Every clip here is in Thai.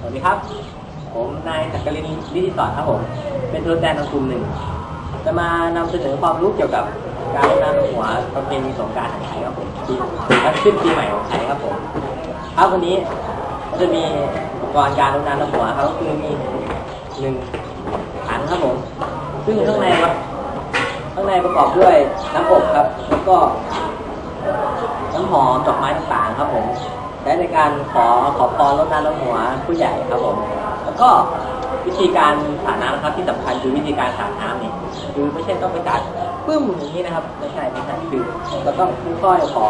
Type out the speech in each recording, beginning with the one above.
สวัสดีครับ ผมนายสักกลินลิธิสอนครับผม เป็นตัวแทนของกลุ่มหนึ่ง จะมานำเสนอความรู้เกี่ยวกับการน้ำหัวประเพณีสงการของไทยครับผมที่ขึ้นปีใหม่ของไทยครับผมครับวันนี้ก็จะมีอุปกรณ์การรดน้ำหัวครับก็คือมีหนึ่งถังครับผม ซึ่งข้างในครับข้างในประกอบด้วยน้ำอบครับ แล้วก็น้ำหอมดอกไม้ต่างๆครับผม ใช้ในการขอขอพรลดน้ำลดหัวผู้ใหญ่ครับผมแล้วก็วิธีการสาดน้ำนะครับที่สำคัญคือวิธีการสาดน้ำนี่คือไม่ใช่ต้องไปสาดปึ้มอย่างนี้นะครับไม่ใช่ไม่ใช่คือเราต้องค่อยๆขอ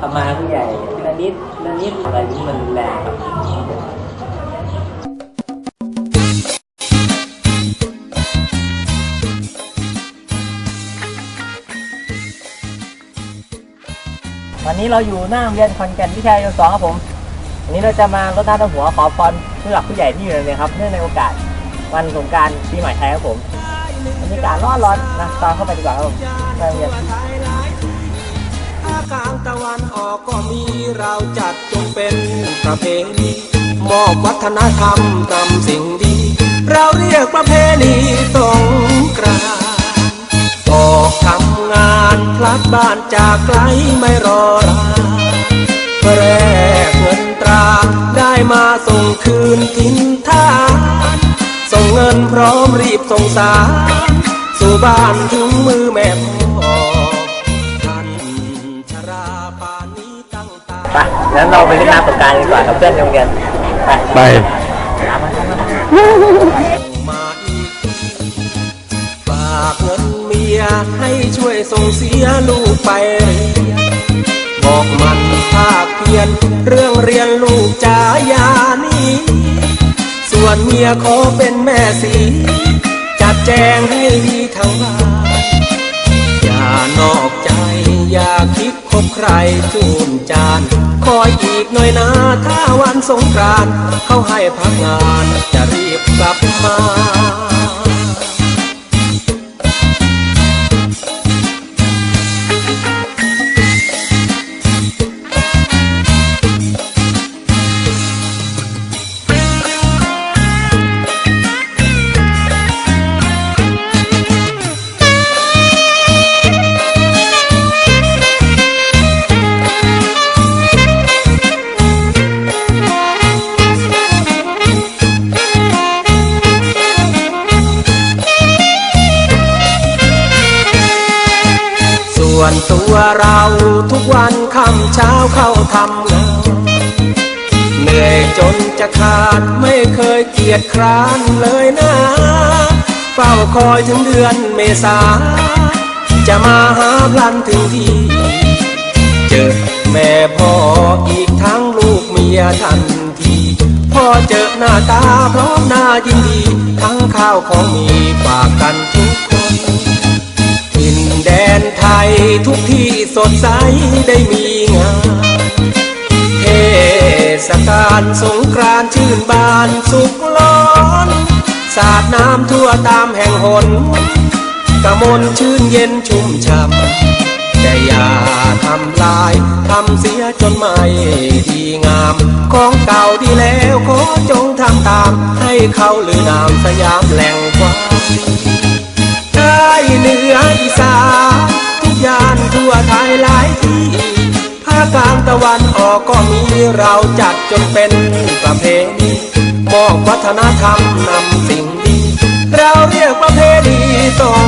ขมาผู้ใหญ่ทีละนิดทีละนิดอะไรที่มันรุนแรงครับ วันนี้เราอยู่หน้าโรงเรียนคอนแก่นวิทยายสองครับผม วันนี้เราจะมารดน้ำดำหัวขอพรผู้หลักผู้ใหญ่ที่อยู่ในเรียนครับเนื่องในโอกาสวันสงการปีใหม่ไทยครับผมบรรยากาศร้อนร้อนนะตามเข้าไปดีกว่าครับผมหน้าโรงเรียนกลางตะวันออกก็มีเราจัดจงเป็นประเพณีมอบวัฒนธรรมนำสิ่งดี เราเรียกประเพณีสงกราน ลัดบ้านจากไกลไม่รอราเพื่อแลกเงินตราได้มาส่งคืนทินทานส่งเงินพร้อมรีบส่งสารสู่บ้านถึงมือแม่พ่อท่านชราปานนี้ตั้งตาไปงั้นเราไปเล่นน้ำสงกรารดีกว่ากับเพื่อนในโรงเรียนไปไปมาอีกฝากเงิน ย ให้ช่วยส่งเสียลูกไปเรียนบอกมันภาคเพียน เรื่องเรียนลูกจายานี้ ส่วนเมียขอเป็นแม่สีจัดแจงให้ดีทั้งบ้านอย่านอกใจ อย่าคิดคบใครจูนจาน คอยอีกหน่อยนะถ้าวันสงกรานต์เขาให้พักงานจะรีบกลับมา วเราทุกวันคำเช้าเข้าทำงานเหนื่อยจนจะขาดไม่เคยเกียจคร้านเลยนะเฝ้าคอยถึงเดือนเมษา จะมาหาพลันถึงที่ เจอแม่พ่ออีกทั้งลูกเมียทันทีพ่อเจอหน้าตาพร้อมหน้ายินดี ทั้งข้าวของมีฝากกันทุกค ทยทุกที่สดใสได้มีงานเทศกาลสงกรานต์ชื่นบานสุขล้นสาดน้ำทั่วตามแห่งหนกระมนชื่นเย็นชุ่มช่ำแต่อย่าทำลายทำเสียจนไม่ดีงาม ของเก่าดีแล้วขอจงทำตาม ให้เขาลือนามสยามแหล่ง ตะวันออกก็มีเราจัดจนเป็นประเพณีมอบวัฒนธรรมนำสิ่งดี เราเรียกประเพณีสง